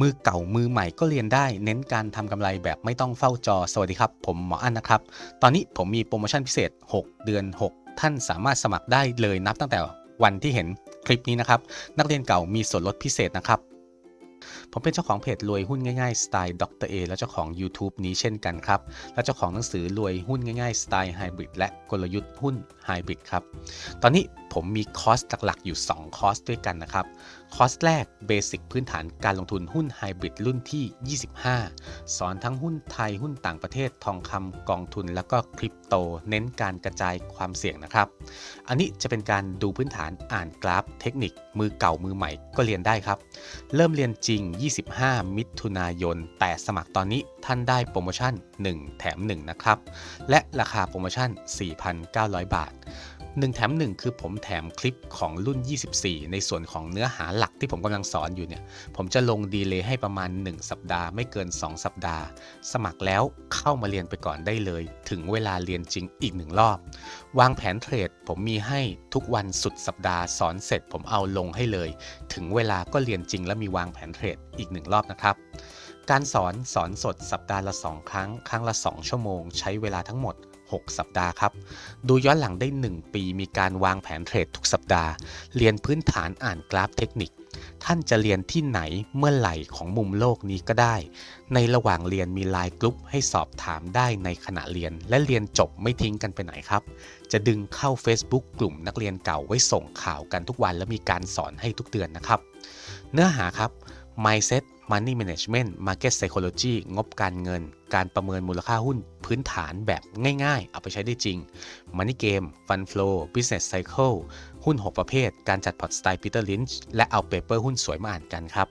มือเก่ามือใหม่ก็เรียนได้ เน้นการทำกำไรแบบไม่ต้องเฝ้าจอ สวัสดีครับ ผมหมออั้นนะครับ ตอนนี้ผมมีโปรโมชั่นพิเศษ 6 เดือน 6 ท่านสามารถสมัครได้เลยนับตั้งแต่วันที่เห็นคลิปนี้นะครับ นักเรียนเก่ามีส่วนลดพิเศษนะครับ ผมเป็นเจ้าของเพจรวยหุ้นง่ายๆสไตล์ดรเอและเจ้าของ YouTube นี้เช่นกันครับ และเจ้าของหนังสือรวยหุ้นง่ายๆสไตล์ไฮบริดและกลยุทธ์หุ้นไฮบริดครับ ตอนนี้ผมมีคอร์สหลักๆอยู่ 2 คอร์สด้วยกันนะครับ คอร์สแรกเบสิกพื้นฐานการลงทุนหุ้นไฮบริดรุ่นที่ 25 สอนทั้งหุ้นไทยหุ้นต่างประเทศทองคำกองทุนแล้วก็คริปโต เน้นการกระจายความเสี่ยงนะครับ อันนี้จะเป็นการดูพื้นฐานอ่านกราฟเทคนิค มือเก่ามือใหม่ก็เรียนได้ครับ เริ่มเรียนจริง 25 มิถุนายน แต่สมัครตอนนี้ท่านได้โปรโมชั่น 1 แถม 1 นะครับ และราคาโปรโมชั่น 4,900 บาท 1แถม1 คือผมแถมคลิปของรุ่น 24 ในส่วนของเนื้อหาหลักที่ผมกำลังสอนอยู่เนี่ย ผมจะลงดีเลย์ให้ประมาณ 1 สัปดาห์ไม่เกิน 2 สัปดาห์ สมัครแล้วเข้ามาเรียนไปก่อนได้เลย ถึงเวลาเรียนจริงอีกหนึ่งรอบ วางแผนเทรดผมมีให้ทุกวันสุดสัปดาห์สอนเสร็จผมเอาลงให้เลย ถึงเวลาก็เรียนจริงและมีวางแผนเทรดอีกหนึ่งรอบนะครับการสอนสอนสดสัปดาห์ละ 2 ครั้ง ครั้งละ 2 ชั่วโมง ใช้เวลาทั้งหมด 6 สัปดาห์ครับ ดูย้อนหลังได้ 1 ปีมีการวางแผนเทรดทุกสัปดาห์ เรียนพื้นฐานอ่านกราฟเทคนิค ท่านจะเรียนที่ไหนเมื่อไหร่ของมุมโลกนี้ก็ได้ ในระหว่างเรียนมีไลน์กลุ่มให้สอบถามได้ในขณะเรียน และเรียนจบไม่ทิ้งกันไปไหนครับ จะดึงเข้า Facebook กลุ่มนักเรียนเก่าไว้ส่งข่าวกันทุกวัน และมีการสอนให้ทุกเดือนนะครับ เนื้อหาครับ mindset money management market psychology งบการเงิน การประเมินมูลค่าหุ้นพื้นฐานแบบง่ายๆ เอาไปใช้ได้จริง money game fund flow business cycle หุ้น 6 ประเภท การจัดพอร์ตสไตล์ Peter Lynch และเอาเปเปอร์หุ้นสวยมาอ่านกันครับ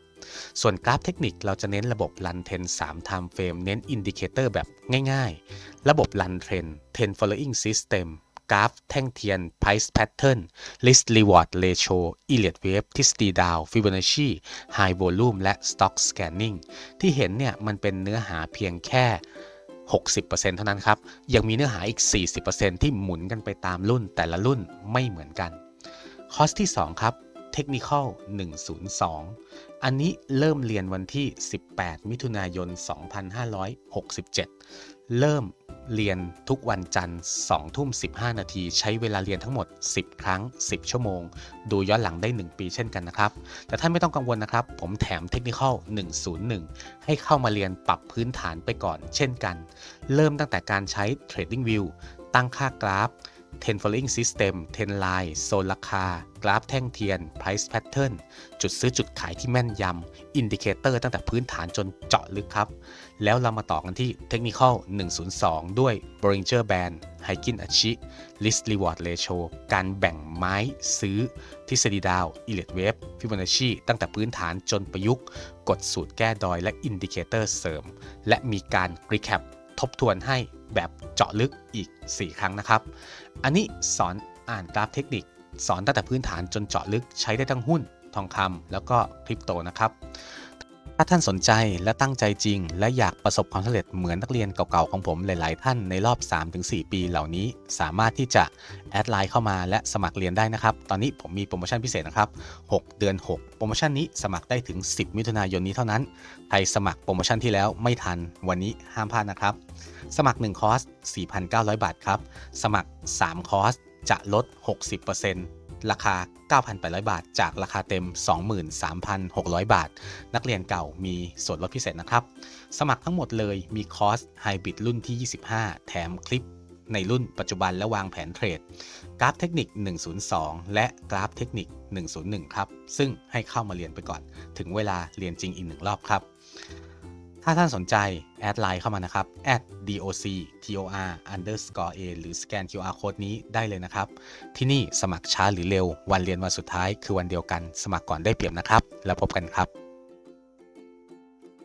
ส่วนกราฟเทคนิคเราจะเน้นระบบ Run Trend 3 Time Frame เน้นอินดิเคเตอร์แบบง่ายๆ ระบบ Run Trend Trend Following System กราฟแท่งเทียน Price Pattern Risk Reward Ratio Elliott Wave ทฤษฎีดาว Fibonacci High Volume และ Stock Scanning ที่เห็นเนี่ยมันเป็นเนื้อหาเพียงแค่ 60%เท่านั้นครับ ยังมีเนื้อหาอีก 40%ที่หมุนกันไปตามรุ่นแต่ละรุ่นไม่เหมือนกัน คอร์สที่ 2 ครับ Technical 102 อันนี้เริ่มเรียนวันที่ 18 มิถุนายน 2567 เริ่มเรียนทุกวันจันทร์2ทุ่ม 15 นาที ใช้เวลาเรียนทั้งหมด 10 ครั้ง 10 ชั่วโมง ดูย้อนหลังได้ 1 ปีเช่นกันนะครับ แต่ท่านไม่ต้องกังวลนะครับ ผมแถม Technical 101 ให้เข้ามาเรียนปรับพื้นฐานไปก่อนเช่นกัน เริ่มตั้งแต่การใช้ Trading View ตั้งค่ากราฟ Ten Following System Ten Line โซนราคา กราฟแท่งเทียน Price Pattern จุดซื้อจุดขายที่แม่นยำ อินดิเคเตอร์ตั้งแต่พื้นฐานจนเจาะลึกครับ แล้วเรามาต่อกันที่ Technical 102 ด้วย Bollinger Band h i k i n Achi Risk Reward Ratio การแบ่งไม้ซื้อ ทฤษฎีดาว Elliott Wave Fibonacci ตั้งแต่พื้นฐานจนประยุกต์ กดสูตรแก้ดอยและอินดิเคเตอร์เสริม และมีการ Recap ทบทวนให้ แบบเจาะลึกอีก 4 ครั้งนะครับ อันนี้สอนอ่านกราฟเทคนิค สอนตั้งแต่พื้นฐานจนเจาะลึกใช้ได้ทั้งหุ้น ทองคำแล้วก็คริปโตนะครับ ถ้าท่านสนใจและตั้งใจจริง และอยากประสบความสำเร็จเหมือนนักเรียนเก่าๆของผมหลายๆ ท่านในรอบ 3-4 ปีเหล่านี้ สามารถที่จะแอดไลน์เข้ามาและสมัครเรียนได้นะครับ ตอนนี้ผมมีโปรโมชั่นพิเศษนะครับ 6 เดือน 6 โปรโมชั่นนี้สมัครได้ถึง 10 มิถุนายนนี้เท่านั้น ใครสมัครโปรโมชั่นที่แล้วไม่ทันวันนี้ห้ามพลาดนะครับ สมัคร 1 คอร์ส 4,900 บาทครับ สมัคร 3 คอร์ส จะลด 60%ราคา 9,800 บาท จากราคาเต็ม 23,600 บาท นักเรียนเก่ามีส่วนลดพิเศษนะครับ สมัครทั้งหมดเลยมีคอร์สไฮบริดรุ่นที่ 25 แถมคลิปในรุ่นปัจจุบันและวางแผนเทรด กราฟเทคนิค 102 และกราฟเทคนิค 101 ครับ ซึ่งให้เข้ามาเรียนไปก่อน ถึงเวลาเรียนจริงอีกหนึ่งรอบครับ ถ้าท่านสนใจแอดไลน์เข้ามานะครับ doc tor underscore a หรือสแกน QR code นี้ได้เลยนะครับ ที่นี่สมัครช้าหรือเร็ว วันเรียนวันสุดท้ายคือวันเดียวกัน สมัครก่อนได้เปรียบนะครับ แล้วพบกันครับ